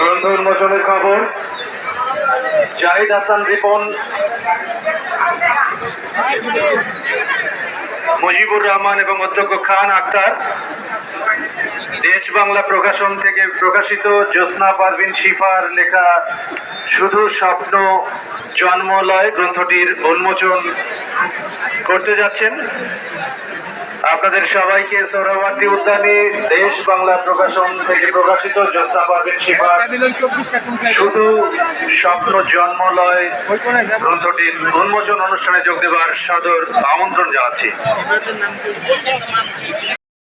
গ্রন্থ উন্মোচনের খবর। জাহিদ হাসান রিপন, মুজিবুর রহমান এবং অধ্যক্ষ খান আক্তার। দেশ বাংলা প্রকাশন থেকে প্রকাশিত জ্যোৎস্না পারভিন শিফার লেখা শুধু স্বপ্ন জন্মলয় গ্রন্থটির উন্মোচন করতে যাচ্ছেন। আপনাদের সবাইকে সৌরবর্তী উদ্যানে দেশ বাংলা প্রকাশন থেকে প্রকাশিত জোসা পারভিন শিফার শুধু স্বপ্ন জন্মলয় গ্রন্থটির উন্মোচন অনুষ্ঠানে যোগ দেবার সাদর আমন্ত্রণ জানাচ্ছি।